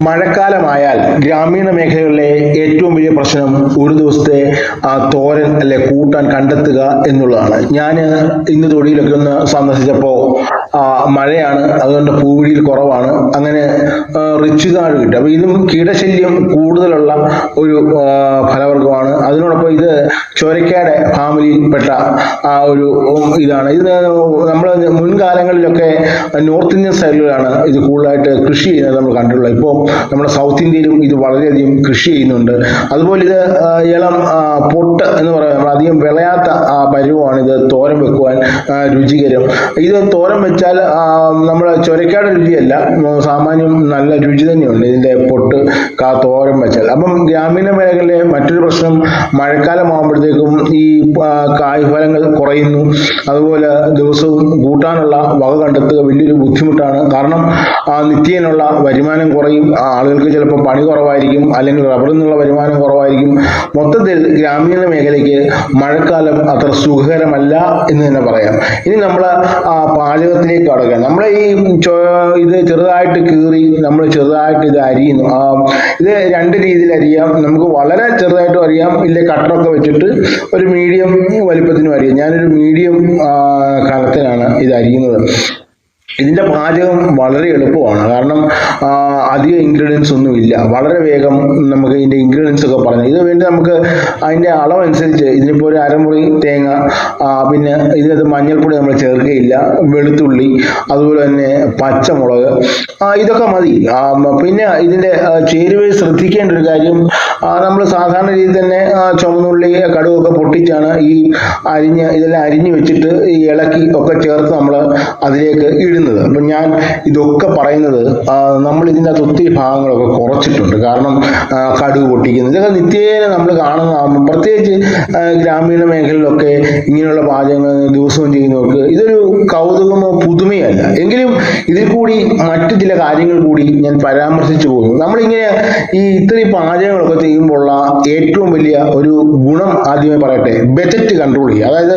മഴക്കാലമായാൽ ഗ്രാമീണ മേഖലകളിലെ ഏറ്റവും വലിയ പ്രശ്നം ഒരു ദിവസത്തെ തോരൻ അല്ലെ കൂട്ടാൻ കണ്ടെത്തുക എന്നുള്ളതാണ്. ഞാൻ ഇന്ന് തൊടിയിലൊക്കെ ഒന്ന് സന്ദർശിച്ചപ്പോൾ മഴയാണ് അതുകൊണ്ട് പൂവിടിയിൽ കുറവാണ്. അങ്ങനെ ആ, റിച്ച് കാർഡ് കിട്ടും. അപ്പൊ ഇതും കീടശല്യം കൂടുതലുള്ള ഒരു ഫലവർഗമാണ് അതിനോടൊപ്പം ഇത് ചൊരക്കാട് ഫാമിലിയിൽപ്പെട്ട ആ ഒരു ഇതാണ്. ഇത് നമ്മൾ മുൻകാലങ്ങളിലൊക്കെ നോർത്ത് ഇന്ത്യൻ സൈഡിലാണ് ഇത് കൂടുതലായിട്ട് കൃഷി ചെയ്യുന്നത് നമ്മൾ കണ്ടിട്ടുള്ളത്. ഇപ്പോൾ നമ്മുടെ സൗത്ത് ഇന്ത്യയിലും ഇത് വളരെയധികം കൃഷി ചെയ്യുന്നുണ്ട്. അതുപോലെ ഇത് ഇളം പൊട്ട് എന്ന് പറയുന്നത് അധികം വിളയാത്ത ആ, പരുവമാണ് ഇത്. തോരൻ വെക്കുവാൻ രുചികരം. ഇത് തോരൻ വെച്ചാൽ നമ്മൾ ചൊരക്കാട് രുചിയല്ല. സാമാന്യം നല്ല രുചി തന്നെയുണ്ട് ഇതിന്റെ പൊട്ട് കാ തോരൻ വെച്ചാൽ. അപ്പം ഗ്രാമീണ മേഖലയിലെ മറ്റൊരു പ്രശ്നം മഴക്കാലമാകുമ്പോഴത്തേക്കും ഈ കായ്ഫലങ്ങൾ കുറയുന്നു. അതുപോലെ ദിവസവും കൂട്ടാനുള്ള വക കണ്ടെത്തുക വലിയൊരു ബുദ്ധിമുട്ടാണ്. കാരണം നിത്യേനുള്ള വരുമാനം കുറയും. ആളുകൾക്ക് ചിലപ്പോൾ പണി കുറവായിരിക്കും അല്ലെങ്കിൽ റബ്ബറിൽ നിന്നുള്ള വരുമാനം കുറവായിരിക്കും. മൊത്തത്തിൽ ഗ്രാമീണ മേഖലയ്ക്ക് മഴക്കാലം അത്ര സുഖകരമല്ല എന്ന് തന്നെ പറയാം. ഇനി നമ്മൾ പാചകത്തിലേക്ക് കടക്കാം നമ്മളെ ഈ ഇത് ചെറുതായിട്ട് കീറി നമ്മൾ ചെറുതായിട്ട് ഇത് അരിയുന്നു. ആ, ഇത് രണ്ട് രീതിയിൽ അരിയാം. നമുക്ക് വളരെ ചെറുതായിട്ടും അറിയാം ഇല്ല കട്ടറൊക്കെ വെച്ചിട്ട് ഒരു മീഡിയം വലിപ്പത്തിനും അറിയാം ഞാനൊരു മീഡിയം കനത്തിനാണ് ഇത് അരിയുന്നത്. ഇതിന്റെ പാചകം വളരെ എളുപ്പമാണ്. കാരണം അധികം ഇൻഗ്രീഡിയൻസ് ഒന്നും ഇല്ല. വളരെ വേഗം നമുക്ക് ഇതിന്റെ ഇൻഗ്രീഡിയൻസ് ഒക്കെ പറഞ്ഞു. ഇത് വേണ്ടി നമുക്ക് അതിന്റെ അളവനുസരിച്ച് ഇതിനിപ്പോ ഒരു അരമുറി തേങ്ങ പിന്നെ ഇതിനകത്ത് മഞ്ഞൾപ്പൊടി നമ്മൾ ചേർക്കുകയില്ല. വെളുത്തുള്ളി അതുപോലെ തന്നെ പച്ചമുളക് ഇതൊക്കെ മതി. പിന്നെ ഇതിന്റെ ചേരുവയിൽ ശ്രദ്ധിക്കേണ്ട ഒരു കാര്യം നമ്മൾ സാധാരണ രീതിയിൽ തന്നെ ചുവന്നുള്ളി കടുകൊക്കെ പൊട്ടിച്ചാണ് ഈ അരിഞ്ഞ് ഇതെല്ലാം അരിഞ്ഞു വെച്ചിട്ട് ഈ ഇളക്കി ഒക്കെ ചേർത്ത് നമ്മൾ അതിലേക്ക് ഇടുന്നത്. അപ്പം ഞാൻ ഇതൊക്കെ പറയുന്നത് നമ്മൾ ഇതിന്റെ അകത്ത് ഒത്തിരി ഭാഗങ്ങളൊക്കെ കുറച്ചിട്ടുണ്ട്. കാരണം കടുക് പൊട്ടിക്കുന്നത്. ഇതൊക്കെ നിത്യേന നമ്മൾ കാണുന്നതാകുമ്പോൾ പ്രത്യേകിച്ച് ഗ്രാമീണ മേഖലയിലൊക്കെ ഇങ്ങനെയുള്ള പാചകങ്ങൾ ദിവസവും ചെയ്യുന്നവർക്ക് ഇതൊരു കൗതുകമോ പുതുമയല്ല. എങ്കിലും ഇതിൽ കൂടി മറ്റു ചില കാര്യങ്ങൾ കൂടി ഞാൻ പരാമർശിച്ചു പോകുന്നു. നമ്മളിങ്ങനെ ഈ ഇത്രയും പാചകങ്ങളൊക്കെ ചെയ്യുമ്പോഴുള്ള ഏറ്റവും വലിയ ഒരു ഗുണം ആദ്യമേ പറയട്ടെ ബജറ്റ് കൺട്രോൾ ചെയ്യുക. അതായത്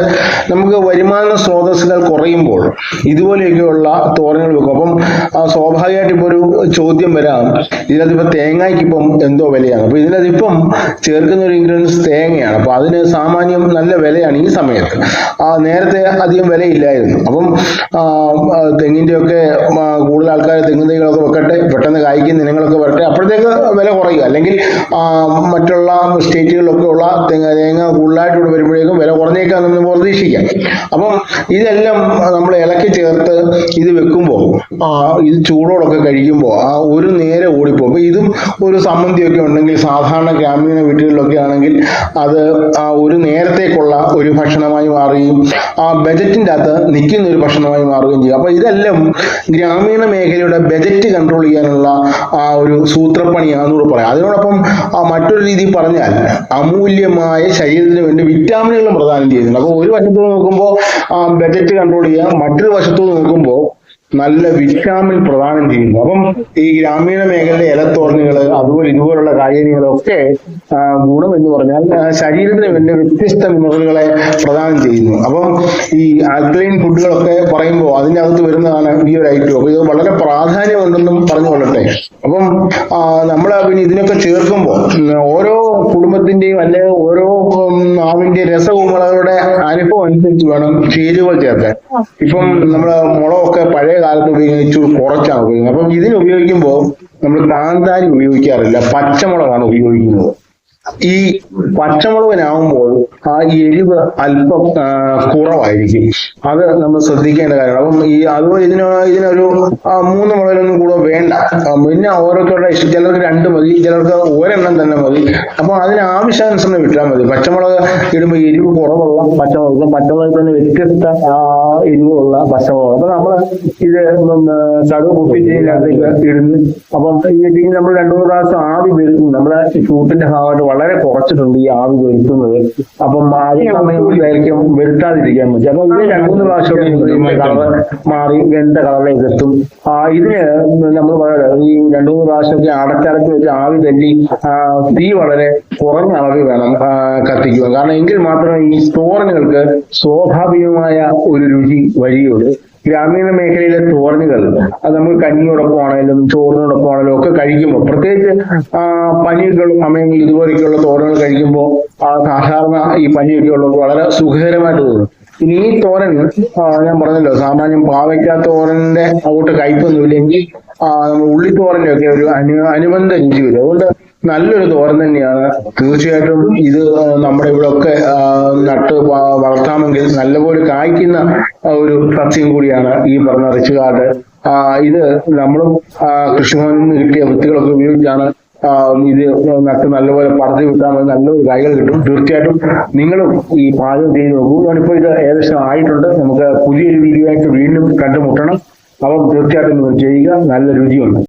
നമുക്ക് വരുമാന സ്രോതസ്സുകൾ കുറയുമ്പോൾ ഇതുപോലെയൊക്കെയുള്ള തോരങ്ങൾ വെക്കും. അപ്പം സ്വാഭാവികമായിട്ട് ഇപ്പോൾ ഒരു ചോദ്യം വരാം. ഇതിനകത്തിപ്പോൾ തേങ്ങയ്ക്ക് ഇപ്പം എന്തോ വിലയാണ്. അപ്പോൾ ഇതിനകത്ത് ഇപ്പം ചേർക്കുന്ന ഒരു ഇൻഗ്രീഡിയൻസ് തേങ്ങയാണ്. അപ്പോൾ അതിന് സാമാന്യം നല്ല വിലയാണ് ഈ സമയത്ത്. ആ, നേരത്തെ അധികം വിലയില്ലായിരുന്നു. അപ്പം തെങ്ങിന്റെയൊക്കെ ആൾക്കാർ തെങ്ങും തൈകളൊക്കെ വെക്കട്ടെ പെട്ടെന്ന് കായ്ക്കുന്ന ഇനങ്ങളൊക്കെ വരട്ടെ അപ്പോഴത്തേക്ക് വില കുറയുക. അല്ലെങ്കിൽ മറ്റുള്ള സ്റ്റേറ്റുകളിലൊക്കെ ഉള്ള തേങ്ങ തേങ്ങ കൂടുതലായിട്ട് ഇവിടെ വരുമ്പോഴേക്കും വില കുറഞ്ഞേക്കാന്ന് നമ്മൾ പ്രതീക്ഷിക്കാം. അപ്പം ഇതെല്ലാം നമ്മൾ ഇളക്കി ചേർത്ത് ഇത് വെക്കുമ്പോൾ ഇത് ചൂടോടൊക്കെ കഴിക്കുമ്പോൾ ആ ഒരു നേരെ ഓടിപ്പോ അപ്പം ഇതും ഒരു സമ്മന്തിയൊക്കെ ഉണ്ടെങ്കിൽ സാധാരണ ഗ്രാമീണ വീടുകളിലൊക്കെ ആണെങ്കിൽ അത് ആ ഒരു നേരത്തേക്കുള്ള ഒരു ഭക്ഷണമായി മാറുകയും ആ ബജറ്റിന്റെ അകത്ത് നിൽക്കുന്ന ഒരു ഭക്ഷണമായി മാറുകയും ചെയ്യും. അപ്പം ഇതെല്ലാം ഗ്രാമീണ മേഖലയുടെ ബജറ്റ് കൺട്രോൾ ചെയ്യാനുള്ള ആ ഒരു സൂത്രപ്പണിയാണെന്നൂടെ പറയാം. അതിനോടൊപ്പം ആ മറ്റൊരു രീതിയിൽ പറഞ്ഞാൽ അമൂല്യമായ ശരീരത്തിന് വേണ്ടി വിറ്റാമിനുകളും പ്രദാനം ചെയ്യുന്നുണ്ട്. അപ്പോൾ ഒരു വശത്ത് നോക്കുമ്പോൾ ബജറ്റ് കൺട്രോൾ ചെയ്യാം മറ്റൊരു വശത്ത് നോക്കുമ്പോൾ നല്ല വിറ്റാമിൻ പ്രദാനം ചെയ്യുന്നു. അപ്പം ഈ ഗ്രാമീണ മേഖലയിലെ ഇലത്തോർണികൾ അതുപോലെ ഇതുപോലുള്ള കാര്യങ്ങളൊക്കെ ഗുണം എന്ന് പറഞ്ഞാൽ ശരീരത്തിന് വേണ്ടി വ്യത്യസ്ത മിനറലുകളെ പ്രദാനം ചെയ്യുന്നു. അപ്പം ഈ ആൽക്കലൈൻ ഫുഡുകളൊക്കെ പറയുമ്പോൾ അതിനകത്ത് വരുന്നതാണ് ഈ ഒരു ഐറ്റം. അപ്പൊ ഇത് വളരെ പ്രാധാന്യമുണ്ടെന്നും പറഞ്ഞു കൊള്ളട്ടെ. അപ്പം നമ്മൾ പിന്നെ ഇതിനൊക്കെ ചേർക്കുമ്പോൾ ഓരോ കുടുംബത്തിന്റെയും അല്ലെങ്കിൽ ഓരോ നാവിന്റെ രസകുമളകളുടെ അനുഭവം അനുസരിച്ച് വേണം ചേരുവകൾ ചേർക്കാൻ. ഇപ്പം നമ്മൾ മുളകൊക്കെ പഴയ കാലത്ത് ഉപയോഗിച്ചു കുറച്ചാണ് ഉപയോഗിക്കുന്നത്. അപ്പം ഇതിന് ഉപയോഗിക്കുമ്പോൾ നമ്മൾ കാന്താരി ഉപയോഗിക്കാറില്ല പച്ചമുളകാണ് ഉപയോഗിക്കുന്നത്. ഈ പച്ചമുളകിനാവുമ്പോൾ ആ എരിവ് അല്പം കുറവായിരിക്കും. അത് നമ്മൾ ശ്രദ്ധിക്കേണ്ട കാര്യം അപ്പം ഈ അതുപോലെ ഇതിന് ഇതിനൊരു മൂന്ന് മുളകിലൊന്നും കൂടെ വേണ്ട. പിന്നെ ഓരോരുത്തരുടെ ഇഷ്ടം. ചിലർക്ക് രണ്ട് മതി ചിലർക്ക് ഒരെണ്ണം തന്നെ മതി. അപ്പൊ അതിന് ആവശ്യാനുസരണം വിട്ടാൽ മതി. പച്ചമുളക് ഇടുമ്പോൾ എരിവ് കുറവുള്ള പച്ചമുളക് പച്ചമുളകിൽ തന്നെ വ്യത്യസ്ത എരിവുള്ള പച്ചമുളക്. അപ്പൊ നമ്മൾ ഇത് ഉം, കുപ്പി ചെയ്യുന്ന ഇടുന്നു. അപ്പം ഈ നമ്മൾ രണ്ടു മൂന്ന് പ്രാവശ്യം ആവി വരുന്നു. നമ്മുടെ ഷൂട്ടിന്റെ ഭാഗമായിട്ട് വളരെ കുറച്ചിട്ടുണ്ട് ഈ ആവി വരുത്തുന്നത് അപ്പം അത് സമയം ദൈർഘ്യം വരുത്താതിരിക്കാൻ പറ്റും. അപ്പൊ ഇത് രണ്ടുമൂന്ന് പ്രാവശ്യം മാറി വെന്ത കളറിലേക്ക് എത്തും. ആ ഇതിന് നമ്മൾ പറയുന്നത് ഈ രണ്ടുമൂന്ന് പ്രാവശ്യം പ്രാവശ്യമൊക്കെ അടച്ചടച്ച് വെച്ച് ആവി തല്ലി തീ വളരെ കുറഞ്ഞ അളവിൽ വേണം കത്തിക്കുക കത്തിക്കുവാൻ. കാരണം എങ്കിൽ മാത്രമേ ഈ തോരനുകൾക്ക് സ്വാഭാവികമായ ഒരു രുചി വരികയുള്ളൂ ഗ്രാമീണ മേഖലയിലെ തോരനുകൾ. അത് നമ്മൾ കഞ്ഞിയോടൊപ്പം ആണെങ്കിലും ചോറിനോടൊപ്പം ആണെങ്കിലും ഒക്കെ കഴിക്കുമ്പോൾ പ്രത്യേകിച്ച് ആ, പനിയൊക്കെയുള്ള സമയങ്ങളിൽ ഇതുപോലെയൊക്കെയുള്ള തോരനുകൾ കഴിക്കുമ്പോൾ ആ സാധാരണ ഈ പനിയൊക്കെ ഉള്ളത് വളരെ സുഖകരമായിട്ട് തോന്നും. ഇനി ഈ തോരൻ ഞാൻ പറഞ്ഞല്ലോ സാമാന്യം പാവയ്ക്ക തോരന്റെ അങ്ങോട്ട് കയ്പൊന്നുമില്ലെങ്കിൽ നമ്മൾ ഉള്ളിത്തോരന്റെ ഒക്കെ ഒരു അനു അനുബന്ധ രുചി വരും അതുകൊണ്ട് നല്ലൊരു തോരൻ തന്നെയാണ്. തീർച്ചയായിട്ടും ഇത് നമ്മുടെ ഇവിടെ ഒക്കെ നട്ട് വളർത്താമെങ്കിൽ നല്ലപോലെ കായ്ക്കുന്ന ഒരു സസ്യം കൂടിയാണ് ഈ പറഞ്ഞ റിച്ചുകാട്. ഇത് നമ്മളും കൃഷിഭവനിൽ നിന്ന് കിട്ടിയ വിത്തുകളൊക്കെ ഉപയോഗിച്ചാണ് ഇത് നട്ട് നല്ലപോലെ പടർത്തി വിട്ടാൽ നല്ലൊരു കായ്കൾ കിട്ടും. തീർച്ചയായിട്ടും നിങ്ങളും ഈ പാചകം ചെയ്ത് നോക്കൂ. ഞാനിപ്പോ ഇത് ഏകദേശം ആയിട്ടുണ്ട്. നമുക്ക് പുതിയൊരു വീഡിയോ ആയിട്ട് വീണ്ടും കണ്ടുമുട്ടണം. അപ്പം തീർച്ചയായിട്ടും ചെയ്യുക. നല്ല രുചിയുണ്ട്.